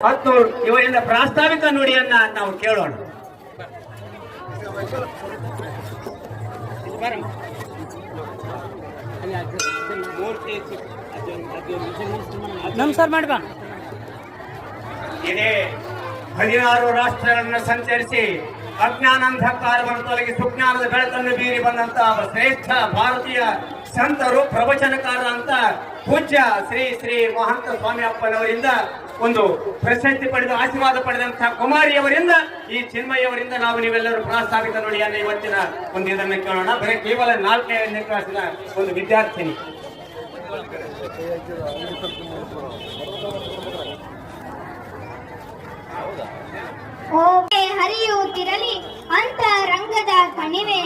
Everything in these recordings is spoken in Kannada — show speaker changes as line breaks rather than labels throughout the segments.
ಮತ್ತು ಇವರಿಂದ ಪ್ರಾಸ್ತಾವಿಕ ನುಡಿಯನ್ನ ನಾವು ಕೇಳೋಣ.
ನಮಸ್ಕಾರ ಮಾಡ್ಬಾ
ಇದೇ ಹದಿನಾರು ರಾಷ್ಟ್ರಗಳನ್ನು ಸಂಚರಿಸಿ ಅಜ್ಞಾನಾಂಧಕಾರವನ್ನು ತೊಲಗಿ ಸುಜ್ಞಾನದ ಬೆಳಕನ್ನು ಬೀರಿ ಬಂದಂತಹ ಶ್ರೇಷ್ಠ ಭಾರತೀಯ ಸಂತರು ಪ್ರವಚನಕಾರ ಅಂತ ಪೂಜ್ಯ ಶ್ರೀ ಶ್ರೀ ಮಹಂತ ಸ್ವಾಮಿ ಅಪ್ಪನವರಿಂದ ಒಂದು ಪ್ರಶಸ್ತಿ ಪಡೆದು ಆಶೀರ್ವಾದ ಪಡೆದಂತಹ ಕುಮಾರಿಯವರಿಂದ, ಈ ಚಿನ್ಮಯವರಿಂದ ನಾವು ನೀವೆಲ್ಲರೂ ಪ್ರಾಸ್ತಾವಿಕ ನುಡಿಯನ್ನು ಇವತ್ತಿನ ಒಂದು ಇದನ್ನು ಕೇಳೋಣ. ಬರೀ ಕೇವಲ ನಾಲ್ಕನೇ ಕ್ಲಾಸಿನ ಒಂದು ವಿದ್ಯಾರ್ಥಿನಿ.
ಹರಿಯುತ್ತಿರಲಿ ಅಂತರಂಗದ ಕಣಿವೆ.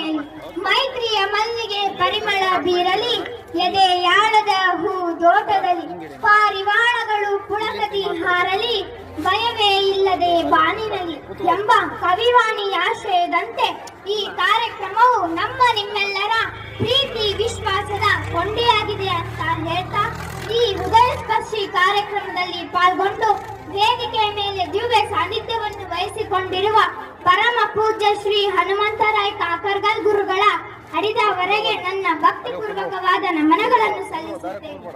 ಮೈತ್ರಿಯ ಮಲ್ಲಿಗೆ ಪರಿಮಳ ಬೀರಲಿ. ಎದೆ ಯಾಳದ ಹೂ ದೋಟದಲ್ಲಿ ಪಾರಿವಾಳಗಳು ಪುಳಕತಿ ಹಾರಲಿ, ಭಯವೇ ಇಲ್ಲದೆ ಬಾನಿನಲ್ಲಿ ಎಂಬ ಕವಿವಾಣಿ ಆಶಯದಂತೆ ಈ ಕಾರ್ಯಕ್ರಮವು ನಮ್ಮ ನಿಮ್ಮೆಲ್ಲರ ಪ್ರೀತಿ ವಿಶ್ವಾಸದ ಕೊಂಡಿಯಾಗಿದೆ ಅಂತ ಹೇಳ್ತಾ, ಈ ಹೃದಯ ಸ್ಪರ್ಶಿ ಕಾರ್ಯಕ್ರಮದಲ್ಲಿ ಪಾಲ್ಗೊಂಡು ವೇದಿಕೆ ಮೇಲೆ ದಿವ್ಯ ಸಾನ್ನಿಧ್ಯವನ್ನು ವಹಿಸಿಕೊಂಡಿರುವ ಪರಮ ಪೂಜ್ಯ ಶ್ರೀ ಹನುಮಂತರಾಯ್ ಕಾಕರ್ಗಲ್ ಗುರುಗಳ ಹರಿದವರೆಗೆ ನನ್ನ ಭಕ್ತಿಪೂರ್ವಕವಾದ ನಮನಗಳನ್ನು ಸಲ್ಲಿಸುತ್ತೇನೆ.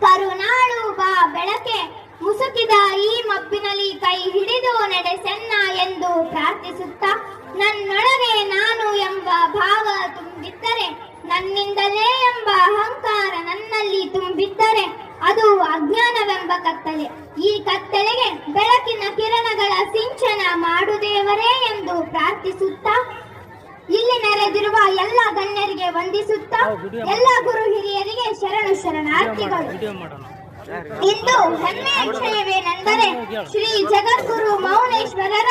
ಕರುನಾಳು ಬಾ ಬೆಳಕೆ ಮುಸುಕಿದ ಈ ಮಬ್ಬಿನಲ್ಲಿ ಕೈ ಹಿಡಿದು ನಡೆಸೆನ್ನ ಎಂದು ಪ್ರಾರ್ಥಿಸುತ್ತಾ, ನನ್ನೊಳಗೆ ನಾನು ಎಂಬ ಭಾವ ತುಂಬಿದ್ದರೆ, ನನ್ನಿಂದಲೇ ಎಂಬ ಅಹಂಕಾರ ನನ್ನಲ್ಲಿ ತುಂಬಿದ್ದರೆ, ಅದು ಅಜ್ಞಾನವೆಂಬ ಕತ್ತಲೆ. ಈ ಕತ್ತಲೆಗೆ ಬೆಳಕಿನ ಕಿರಣಗಳ ಸಿಂಚನ ಮಾಡುದೇವರೇ ಎಂದು ಪ್ರಾರ್ಥಿಸುತ್ತಾ ಇಲ್ಲಿ ನೆರೆದಿರುವ ಎಲ್ಲ ಗಣ್ಯರಿಗೆ ವಂದಿಸುತ್ತಾ ಎಲ್ಲ ಗುರು ಹಿರಿಯರಿಗೆ ಶರಣು ಶರಣಾರ್ಥಿಗಳು. ಇಂದು ಹೆಮ್ಮೆಯ ವಿಷಯವೇನೆಂದರೆ ಶ್ರೀ ಜಗದ್ಗುರು ಮೌನೇಶ್ವರರ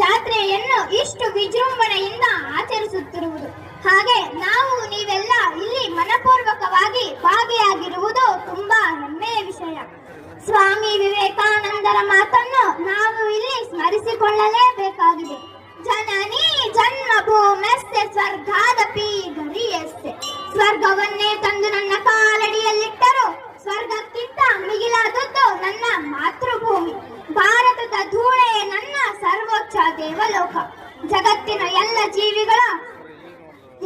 ಜಾತ್ರೆಯನ್ನು ಇಷ್ಟು ವಿಜೃಂಭಣೆಯಿಂದ ಆಚರಿಸುತ್ತಿರುವುದು. ಹಾಗೆ ನಾವು ನೀವೆಲ್ಲ ಇಲ್ಲಿ ಮನಪೂರ್ವಕವಾಗಿ ಭಾಗಿಯಾಗಿರುವುದು ತುಂಬಾ ಹೆಮ್ಮೆಯ ವಿಷಯ. ಸ್ವಾಮಿ ವಿವೇಕಾನಂದರ ಮಾತನ್ನು ನಾವು ಇಲ್ಲಿ ಸ್ಮರಿಸಿಕೊಳ್ಳಲೇಬೇಕಾಗಿದೆ. ಜನನಿ ಜನ್ಮಭೂಮೆಸ್ತೆ ಸ್ವರ್ಗಾದಪಿ ಗರಿಯಸ್ತೆ ಸ್ವರ್ಗವನ್ನೇ ತಂದು ನನ್ನ ಕಾಲಡಿಯಲ್ಲಿಟ್ಟರು. ಸ್ವರ್ಗಕ್ಕಿಂತ ಮಿಗಿಲಾದದ್ದು ನನ್ನ ಮಾತೃಭೂಮಿ. ಭಾರತದ ಧೂಳೆ ನನ್ನ ಸರ್ವೋಚ್ಚ ದೇವಲೋಕ. ಜಗತ್ತಿನ ಎಲ್ಲ ಜೀವಿಗಳ,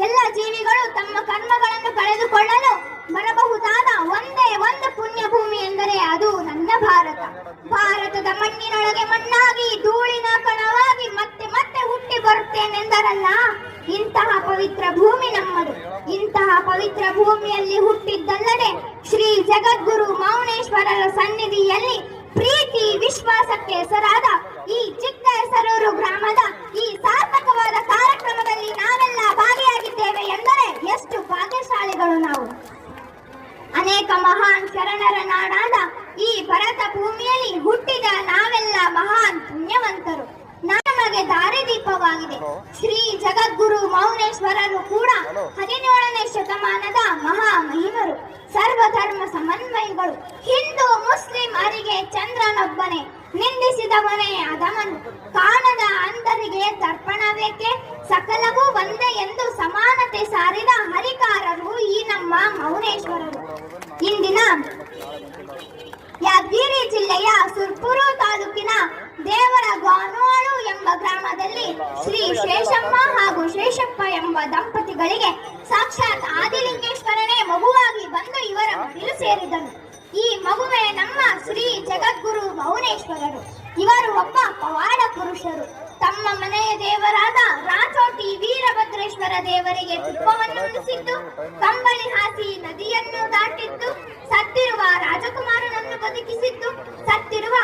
ಎಲ್ಲ ಜೀವಿಗಳು ತಮ್ಮ ಕರ್ಮಗಳನ್ನು ಕಳೆದುಕೊಳ್ಳಲು ಬರಬಹುದಾದ ಒಂದೇ ಒಂದು ಪುಣ್ಯ ಭೂಮಿ ಎಂದರೆ ಅದು ನನ್ನ ಭಾರತ ಭಾರತದ ಮಣ್ಣಿನೊಳಗೆ ಮಣ್ಣಾಗಿ ಧೂಳಿನ ಕಣವಾಗಿ ಮತ್ತೆ ಮತ್ತೆ ಹುಟ್ಟಿ ಬರುತ್ತೇನೆಂದರಲ್ಲ ಇಂತಹ ಪವಿತ್ರ ಭೂಮಿ ನಮ್ಮದು ಇಂತಹ ಪವಿತ್ರ ಭೂಮಿಯಲ್ಲಿ ಹುಟ್ಟಿದ್ದಲ್ಲದೆ ಶ್ರೀ ಜಗದ್ಗುರು ಮೌನೇಶ್ವರರ ಸನ್ನಿಧಿಯಲ್ಲಿ ಪ್ರೀತಿ ವಿಶ್ವಾಸಕ್ಕೆ ಹೆಸರಾದ ಈ ಚಿಕ್ಕ ಹೆಸರೂರು ಗ್ರಾಮದ ಈ ಸಾರ್ಥಕವಾದ ಕಾರ್ಯಕ್ರಮದಲ್ಲಿ ನಾವೆಲ್ಲ ಭಾಗಿಯಾಗಿದ್ದೇವೆ ಎಂದರೆ ಎಷ್ಟು ಭಾಗ್ಯಶಾಲಿಗಳು ನಾವು. ಅನೇಕ ಮಹಾನ್ ಶರಣರ ನಾಡಾದ ಈ ಭರತ ಭೂಮಿಯಲ್ಲಿ ಹುಟ್ಟಿದ ನಾವೆಲ್ಲ ಮಹಾನ್ ಪುಣ್ಯವಂತರು. ನಮಗೆ ದಾರಿದೀಪವಾಗಿದೆ. ಶ್ರೀ ಜಗದ್ಗುರು ಮೌನೇಶ್ವರರು ಕೂಡ ಹದಿನೇಳನೇ ಶತಮಾನದ ಮಹಾ ಮಹಿಮರು ಸರ್ವಧರ್ಮ ಸಮನ್ವಯಗಳು. ಹಿಂದೂ, ಮುಸ್ಲಿಂ, ಅರಿಗೆ, ಚಂದ್ರನೊಬ್ಬನೇ. ನಿಂದಿಸಿದವನೇ ಅದಮನು ಕಾಣದ ಅಂಧರಿಗೆ ದರ್ಪಣ ಬೇಕೆ ಸಕಲವೂ ಒಂದೇ ಎಂದು ಸಮಾನತೆ ಸಾರಿದ ಹರಿಕಾರರು ಈ ನಮ್ಮ ಮೌನೇಶ್ವರರು. ಇಂದಿನ ಯಾದಗಿರಿ ಜಿಲ್ಲೆಯ ಸುರ್ಪುರು ತಾಲೂಕಿನ ದೇವರ ಗಾನುವಾಳು ಎಂಬ ಗ್ರಾಮದಲ್ಲಿ ಶ್ರೀ ಶೇಷಮ್ಮ ಹಾಗೂ ಶೇಷಪ್ಪ ಎಂಬ ದಂಪತಿಗಳಿಗೆ ಸಾಕ್ಷಾತ್ ಆದಿಲಿಂಗೇಶ್ವರನೇ ಮಗುವಾಗಿ ಬಂದು ಇವರ ಮಡಿಲು ಸೇರಿದನು ಈ ಮಗುವೆ ನಮ್ಮ ಶ್ರೀ ಜಗದ್ಗುರು ಮೌನೇಶ್ವರರು ಇವರು ಒಬ್ಬ ಪವಾಡ ಪುರುಷರು ತಮ್ಮ ಮನೆಯ ದೇವರಾದ ರಾಚೋಟಿ ವೀರಭದ್ರೇಶ್ವರ ದೇವರಿಗೆ ತುಪ್ಪವನ್ನು ಉಳಿಸಿದ್ದು ಕಂಬಳಿ ಹಾಸಿ ನದಿಯನ್ನು ದಾಟಿದ್ದು ಸತ್ತಿರುವ ರಾಜಕುಮಾರನನ್ನು ಬದುಕಿಸಿದ್ದು ಸತ್ತಿರುವ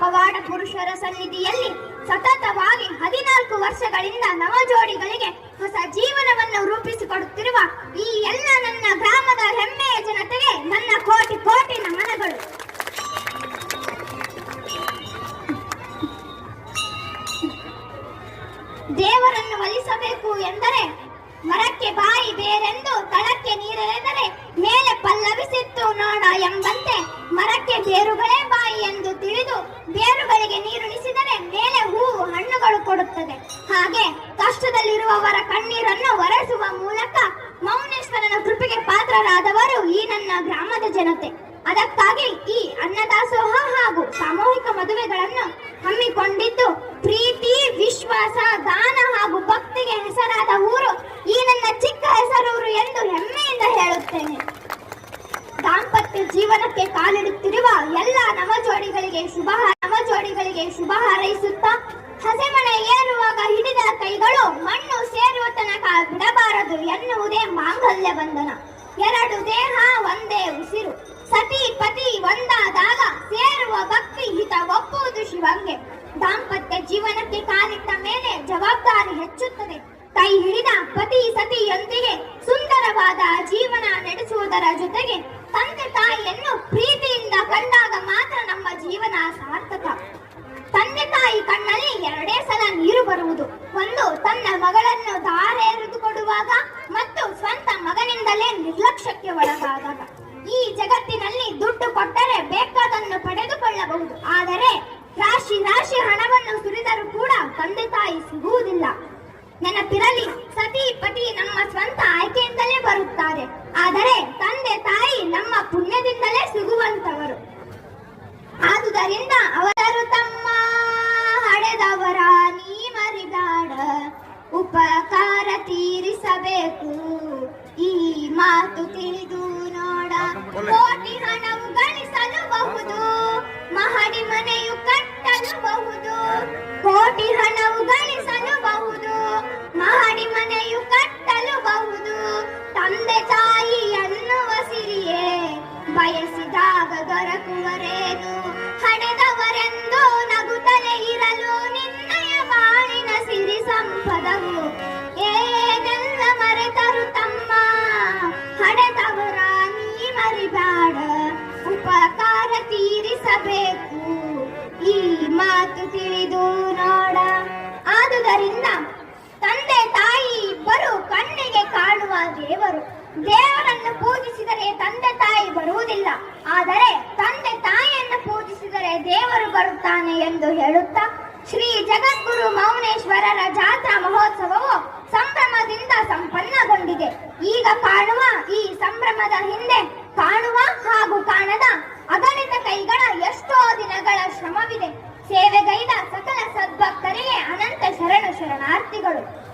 ಪವಾಡ ಪುರುಷರ ಸನ್ನಿಧಿಯಲ್ಲಿ ಸತತವಾಗಿ ಹದಿನಾಲ್ಕು ವರ್ಷಗಳಿಂದ ನವ ಜೋಡಿಗಳಿಗೆ ಹೊಸ ಜೀವನವನ್ನು ರೂಪಿಸಿಕೊಡುತ್ತಿರುವ ಈ ಎಲ್ಲ ನನ್ನ ಗ್ರಾಮದ ಹೆಮ್ಮೆಯ ಜನತೆಗೆ ನನ್ನ ಕೋಟಿ ಕೋಟಿ ನಮನಗಳು. ದೇವರನ್ನು ಒಲಿಸಬೇಕು ಎಂದರೆ ಮರಕ್ಕೆ ಬಾಯಿ ಬೇರೆಂದು ತಳಕ್ಕೆ ನೀರೆಳೆದರೆ ಮೇಲೆ ಪಲ್ಲವಿಸಿತ್ತು ನೋಡ ಎಂಬಂತೆ. ಮರಕ್ಕೆ ಬೇರುಗಳೇ ಬಾಯಿ ಎಂದು ತಿಳಿದು ಬೇರುಗಳಿಗೆ ನೀರುಣಿಸಿದರೆ ಮೇಲೆ ಹೂವು ಹಣ್ಣುಗಳು ಕೊಡುತ್ತದೆ. ಹಾಗೆ ಕಷ್ಟದಲ್ಲಿರುವವರ ಕಣ್ಣೀರನ್ನು ಒರೆಸುವ ಮೂಲಕ ಮೌನೇಶ್ವರನ ಕೃಪೆಗೆ ಪಾತ್ರರಾದವರು ಈ ನನ್ನ ಗ್ರಾಮದ ಜನತೆ. ಅದಕ್ಕಾಗಿ ಈ ಅನ್ನದಾಸೋಹ ಹಾಗೂ ಸಾಮೂಹಿಕ ಮದುವೆಗಳನ್ನು ಹಮ್ಮಿಕೊಂಡಿದ್ದು ಪ್ರೀತಿ ವಿಶ್ವಾಸ ದಾನ ಹಾಗೂ ಭಕ್ತಿಗೆ ಹೆಸರಾದ ಊರು ಈ ನನ್ನ ಚಿಕ್ಕ ಹೆಸರೂರು ಎಂದು ಹೆಮ್ಮೆಯಿಂದ ಹೇಳುತ್ತೇನೆ ದಾಂಪತ್ಯ ಜೀವನಕ್ಕೆ ಕಾಲಿಡುತ್ತಿರುವ ಎಲ್ಲ ನವಜೋಡಿಗಳಿಗೆ ಶುಭ ನವಜೋಡಿಗಳಿಗೆ ಶುಭ ಹಾರೈಸುತ್ತಾ ಹಸೆಮಣೆ ಏರುವಾಗ ಹಿಡಿದ ಕೈಗಳು ಮಣ್ಣು ಸೇರುವ ತನಕ ಬಿಡಬಾರದು ಎನ್ನುವುದೇ ಮಾಂಗಲ್ಯ ಬಂಧನ ಎರಡು ದೇಹ, ಒಂದೇ ಉಸಿರು. ಸತಿ ಪತಿ ಒಂದಾದಾಗ ಸೇರುವ ಭಕ್ತಿ ಹಿತ ಒಪ್ಪುವುದು ಶಿವಂಗೆ. ದಾಂಪತ್ಯ ಜೀವನಕ್ಕೆ ಕಾಲಿಟ್ಟ ಮೇಲೆ ಜವಾಬ್ದಾರಿ ಹೆಚ್ಚುತ್ತದೆ. ಕೈ ಹಿಡಿದ ಪತಿ ಸತಿಯೊಂದಿಗೆ ಸುಂದರವಾದ ಜೀವನ ನಡೆಸುವುದರ ಜೊತೆಗೆ ತಂದೆ ತಾಯಿಯನ್ನು ಪ್ರೀತಿಯಿಂದ ಕಂಡಾಗ ಮಾತ್ರ ನಮ್ಮ ಜೀವನ ಸಾರ್ಥಕ. ತಾಯಿ ಕಣ್ಣಲ್ಲಿ ಎರಡೇ ಸಲ ನೀರು ಬರುವುದು. ಒಂದು ತನ್ನ ಮಗಳನ್ನು ದಾರೆ ಎರೆದುಕೊಡುವಾಗ ಮತ್ತು ಸ್ವಂತ ಮಗನಿಂದಲೇ ನಿರ್ಲಕ್ಷ್ಯಕ್ಕೆ ಒಳಗಾದಾಗ. ಈ ಜಗತ್ತಿನಲ್ಲಿ ದುಡ್ಡು ಕೊಟ್ಟರೆ ಬೇಕಾದನ್ನು ಪಡೆದುಕೊಳ್ಳಬಹುದು. ಆದರೆ ರಾಶಿ ರಾಶಿ ಹಣವನ್ನು ಸುರಿದರೂ ಕೂಡ ತಂದೆ ತಾಯಿ ಸಿಗುವುದಿಲ್ಲ. ನೆನಪಿರಲಿ, ಸತಿ ಕೋಟಿ ಹಣವು ದೇವರು. ದೇವರನ್ನು ಪೂಜಿಸಿದರೆ ತಂದೆ ತಾಯಿ ಬರುವುದಿಲ್ಲ. ಆದರೆ ತಂದೆ ತಾಯಿಯನ್ನು ಪೂಜಿಸಿದರೆ ದೇವರು ಬರುತ್ತಾನೆ ಎಂದು ಹೇಳುತ್ತಾ, ಶ್ರೀ ಜಗದ್ಗುರು ಮೌನೇಶ್ವರರ ಜಾತ್ರಾ ಮಹೋತ್ಸವವು ಸಂಭ್ರಮದಿಂದ ಸಂಪನ್ನಗೊಂಡಿದೆ. ಈಗ ಕಾಣುವ ಈ ಸಂಭ್ರಮದ ಹಿಂದೆ ಕಾಣುವ ಹಾಗೂ ಕಾಣದ ಅಗಣಿತ ಕೈಗಳ ಎಷ್ಟೋ ದಿನಗಳ ಶ್ರಮವಿದೆ. ಸೇವೆಗೈದ ಸಕಲ ಸದ್ಭಕ್ತರಿಗೆ ಅನಂತ ಶರಣು ಶರಣಾರ್ಥಿಗಳು.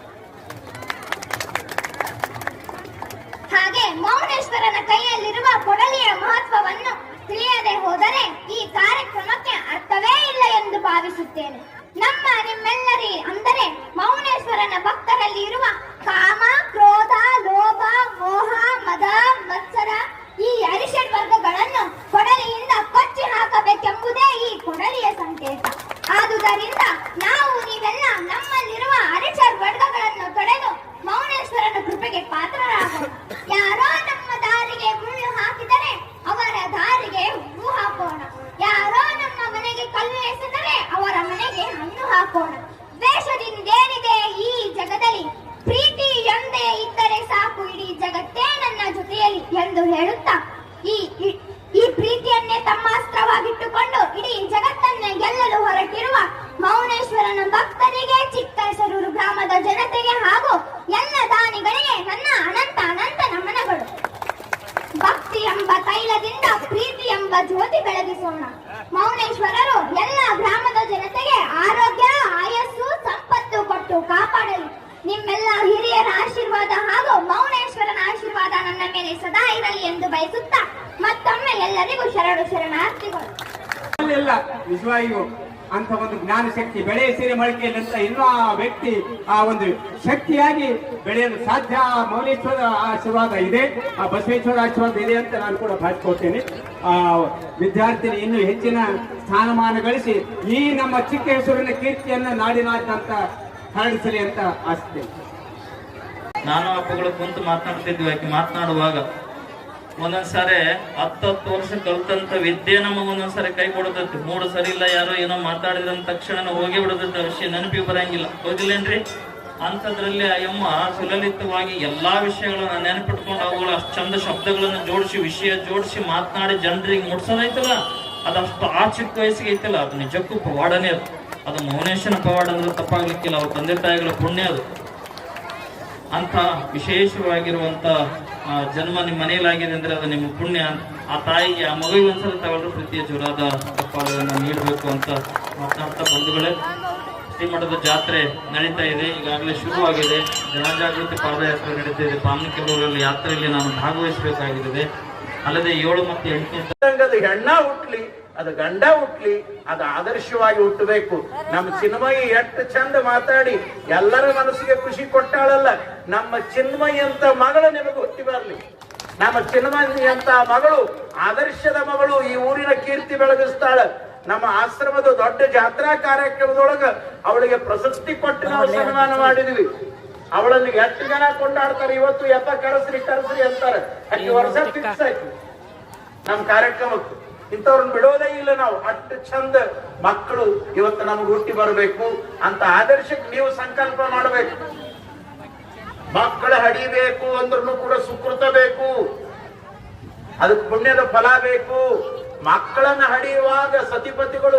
ಹಾಗೆ ಮೌನೇಶ್ವರನ ಕೈಯಲ್ಲಿರುವ ಕೊಡಲಿಯ ಮಹತ್ವವನ್ನು ತಿಳಿಯದೆ ಹೋದರೆ ಈ ಕಾರ್ಯಕ್ರಮಕ್ಕೆ ಅರ್ಥವೇ ಇಲ್ಲ ಎಂದು ಭಾವಿಸುತ್ತೇನೆ. ನಮ್ಮ ನಿಮ್ಮೆಲ್ಲರಿ ಅಂದರೆ ಮೌನೇಶ್ವರನ ಭಕ್ತರಲ್ಲಿ ಇರುವ ಕಾಮ, ಕ್ರೋಧ, ಲೋಭ, ಮೋಹ, ಮದ, ಮತ್ಸರ ಈ ಅರಿಷಡ್ ವರ್ಗಗಳನ್ನು ಕೊಡಲಿಯಿಂದ ಕೊಚ್ಚಿ ಹಾಕಬೇಕೆಂಬುದೇ ಈ ಕೊಡಲಿಯ ಸಂಕೇತ. ಆದುದರಿಂದ ನಾವು ನೀವೆಲ್ಲ ನಮ್ಮಲ್ಲಿರುವ ಅರಿಷಡ್ ವರ್ಗಗಳನ್ನು ತೊಡೆದು ಮೌನೇಶ್ವರನ ಕೃಪೆಗೆ ಪಾತ್ರರಾಗೋಣ ಯಾರೋ ನಮ್ಮ ದಾರಿಗೆ ಮುಳ್ಳು ಹಾಕಿದರೆ ಅವರ ದಾರಿಗೆ ಹೂವು ಹಾಕೋಣ ಯಾರೋ ನಮ್ಮ ಮನೆಗೆ ಕಲ್ಲು ಎಸೆದರೆ ಅವರ ಮನೆಗೆ ಹಣ್ಣು ಹಾಕೋಣ. ದ್ವೇಷದಿಂದೇನಿದೆ ಈ ಜಗದಲ್ಲಿ? ಪ್ರೀತಿ ಎಂದೇ ಇದ್ದರೆ ಸಾಕು ಇಡೀ ಜಗತ್ತೇ ನನ್ನ ಜೊತೆಯಲ್ಲಿ ಎಂದು ಹೇಳುತ್ತಾ ಈ ಈ- ಈ ಪ್ರೀತಿಯನ್ನೇ ತಮ್ಮ ಅಸ್ತ್ರವಾಗಿಟ್ಟುಕೊಂಡು ಇಡೀ ಜಗತ್ತನ್ನೇ ಗೆಲ್ಲಲು ಹೊರಟಿರುವ ಮೌನೇಶ್ವರನ ಭಕ್ತರಿಗೆ ಚಿಕ್ಕ ಹೆಸರೂರು ಗ್ರಾಮದ ಜನತೆಗೆ ಹಾಗೂ ಎಲ್ಲ ದಾನಿಗಳಿಗೆ ನನ್ನ ಅನಂತ ಅನಂತ ನಮನಗಳು ಭಕ್ತಿ ಎಂಬ ತೈಲದಿಂದ ಪ್ರೀತಿ ಎಂಬ ಜ್ಯೋತಿ ಬೆಳಗಿಸೋಣ ಮೌನೇಶ್ವರರು ಎಲ್ಲ ಗ್ರಾಮದ ಜನತೆಗೆ ಆರೋಗ್ಯ ಆಯಸ್ಸು ಸಂಪತ್ತು ಕೊಟ್ಟು ಕಾಪಾಡಲಿ ನಿಮ್ಮೆಲ್ಲ ಹಿರಿಯರ ಆಶೀರ್ವಾದ ಹಾಗೂ ಮೌನೇಶ್ವರನ ಆಶೀರ್ವಾದ ನನ್ನ ಮೇಲೆ ಸದಾ ಇರಲಿ ಎಂದು ಬಯಸುತ್ತಾ ಮತ್ತೊಮ್ಮೆ ಎಲ್ಲರಿಗೂ ಶರಣು ಶರಣಾರ್ಥಿಗಳು.
ನಿಜವಾಗಿಯೂ ಅಂತ ಒಂದು ಜ್ಞಾನ ಶಕ್ತಿ ಬೆಳೆ ಸೇರಿ ಅಂತ ಇನ್ನೂ ಆ ವ್ಯಕ್ತಿ, ಆ ಒಂದು ಶಕ್ತಿಯಾಗಿ ಬೆಳೆಯಲು ಸಾಧ್ಯ. ಆ ಮೌಲೇಶ್ವರ ಆಶೀರ್ವಾದ ಇದೆ. ಆ ಬಸವೇಶ್ವರ ಆಶೀರ್ವಾದ ಇದೆ ಅಂತ ನಾನು ಕೂಡ ಭಾವಿಸ್ಕೊಳ್ತೇನೆ. ಆ, ವಿದ್ಯಾರ್ಥಿನಿ ಇನ್ನೂ ಹೆಚ್ಚಿನ ಸ್ಥಾನಮಾನ ಗಳಿಸಿ ಈ ನಮ್ಮ ಚಿಕ್ಕ ಹೆಸರಿನ ಕೀರ್ತಿಯನ್ನು ನಾಡಿನಾದ್ಯಂತ ಹರಡಿಸಲಿ ಅಂತ ಆಸ್ತಿದ್ದೇನೆ
ನಾನು ಅಪ್ಪಗಳು ಕುಂತು ಮಾತನಾಡ್ತಿದ್ವಿ. ಆಕೆ ಮಾತನಾಡುವಾಗ ಒಂದೊಂದ್ಸಾರಿ ಹತ್ತತ್ತು ವರ್ಷ ಕಲ್ತಂತ ವಿದ್ಯೆ ನಮಗೆ ಒಂದೊಂದ್ಸಾರಿ ಕೈ ಕೊಡತೈತಿ. ಮೂಡು ಸರಿ ಇಲ್ಲ, ಯಾರೋ ಏನೋ ಮಾತಾಡಿದಂತ ತಕ್ಷಣ ಹೋಗಿ ಬಿಡತೈತಿ. ವಿಷಯ ನೆನಪಿ ಬರಂಗಿಲ್ಲ. ಹೌದಿಲ್ಲೇನ್ರಿ? ಅಂಥದ್ರಲ್ಲಿ ಅಯ್ಯಮ್ಮ ಯಮ್ಮ ಸುಲಲಿತವಾಗಿ ಎಲ್ಲಾ ವಿಷಯಗಳನ್ನ ನೆನಪಿಟ್ಕೊಂಡು ಅವುಗಳ ಅಷ್ಟು ಚಂದ ಶಬ್ದಗಳನ್ನ ಜೋಡಿಸಿ, ವಿಷಯ ಜೋಡಿಸಿ ಮಾತನಾಡಿ ಜನರಿಗೆ ಮುಟ್ಸೋದೈತಲ್ಲ? ಅದಷ್ಟು ಆ ಚಿಕ್ಕ ವಯಸ್ಸಿಗೆ ಐತಲ್ಲ. ಅದು ನಿಜಕ್ಕೂ ಪವಾಡನೇ ಅದು. ಅದು ಮೌನೇಶನ ಪವಾಡ ಅಂದ್ರೆ ತಪ್ಪಾಗ್ಲಿಕ್ಕಿಲ್ಲ. ಅವ್ರ ತಂದೆ ತಾಯಿಗಳ ಪುಣ್ಯ ಅದು. ಅಂತ ವಿಶೇಷವಾಗಿರುವಂತ ಜನ್ಮ ನಿಮ್ಮ ಮನೆಯಲ್ಲಾಗಿದೆ ಅಂದ್ರೆ ಅದು ನಿಮ್ಮ ಪುಣ್ಯ. ಆ ತಾಯಿಗೆ, ಆ ಮಗುವಿಗೆ ಒಂದ್ಸಲ ತಗೊಳ್ಳೋ ಪ್ರೀತಿಯ ಜೋರಾದ ಪಾಲನ್ನು ನೀಡಬೇಕು ಅಂತ ಮಾತನಾಡ್ತಾ ಬಂಧುಗಳೇ. ಶ್ರೀಮಠದ ಜಾತ್ರೆ ನಡೀತಾ ಇದೆ, ಈಗಾಗಲೇ ಶುರುವಾಗಿದೆ. ಜನಜಾಗೃತಿ ಪಾದಯಾತ್ರೆ ನಡೀತಾ ಇದೆ. ಪಾಮನಿಕೆಲ್ಲೂರಲ್ಲಿ ಯಾತ್ರೆಯಲ್ಲಿ ನಾನು ಭಾಗವಹಿಸಬೇಕಾಗಿದೆ. ಅಲ್ಲದೆ ಏಳು ಮತ್ತು ಎಂಟನೇ
ಹೆಣ್ಣ ಹುಟ್ಲಿ. ಅದು ಗಂಡ ಹುಟ್ಲಿ ಅದು ಆದರ್ಶವಾಗಿ ಹುಟ್ಟಬೇಕು. ನಮ್ಮ ಚಿನ್ಮಯಿ ಎಷ್ಟು ಚಂದ ಮಾತಾಡಿ ಎಲ್ಲರ ಮನಸ್ಸಿಗೆ ಖುಷಿ ಕೊಟ್ಟಾಳಲ್ಲ. ನಮ್ಮ ಚಿನ್ಮಯಿ ಅಂತ ಮಗಳು ನಿಮಗೆ ಹುಟ್ಟಿ ಬರಲಿ. ನಮ್ಮ ಚಿನ್ಮಯಿ ಅಂತ ಮಗಳು ಆದರ್ಶದ ಮಗಳು ಈ ಊರಿನ ಕೀರ್ತಿ ಬೆಳಗಿಸ್ತಾಳ. ನಮ್ಮ ಆಶ್ರಮದ ದೊಡ್ಡ ಜಾತ್ರಾ ಕಾರ್ಯಕ್ರಮದೊಳಗ ಅವಳಿಗೆ ಪ್ರಶಸ್ತಿ ಕೊಟ್ಟು ನಾವು ಸನ್ಮಾನ ಮಾಡಿದ್ವಿ. ಅವಳನ್ನು ಎಷ್ಟು ಜನ ಕೊಂಡಾಡ್ತಾರೆ ಇವತ್ತು ಎಪ್ಪ ಕರೆಸ್ರಿ ಕರೆಸ್ರಿ ಅಂತಾರೆ. ಅಲ್ಲಿ ವರ್ಷ ಫಿಕ್ಸ್ ಆಯ್ತು. ನಮ್ಮ ಕಾರ್ಯಕ್ರಮಕ್ಕೆ. ಇಂಥವ್ರನ್ನ ಬಿಡೋದೇ ಇಲ್ಲ ನಾವು. ಅಷ್ಟು ಚಂದ ಮಕ್ಕಳು ಇವತ್ತು ನಮ್ಗೆ ಹುಟ್ಟಿ ಬರಬೇಕು ಅಂತ ಆದರ್ಶಕ್ಕೆ ನೀವು ಸಂಕಲ್ಪ ಮಾಡಬೇಕು. ಮಕ್ಕಳು ಹಡಿಬೇಕು ಅಂದ್ರೂ ಕೂಡ ಸುಕೃತ ಬೇಕು. ಅದಕ್ಕೆ ಪುಣ್ಯದ ಫಲ ಬೇಕು. ಮಕ್ಕಳನ್ನ ಹಡಿಯುವಾಗ ಸತಿಪತಿಗಳು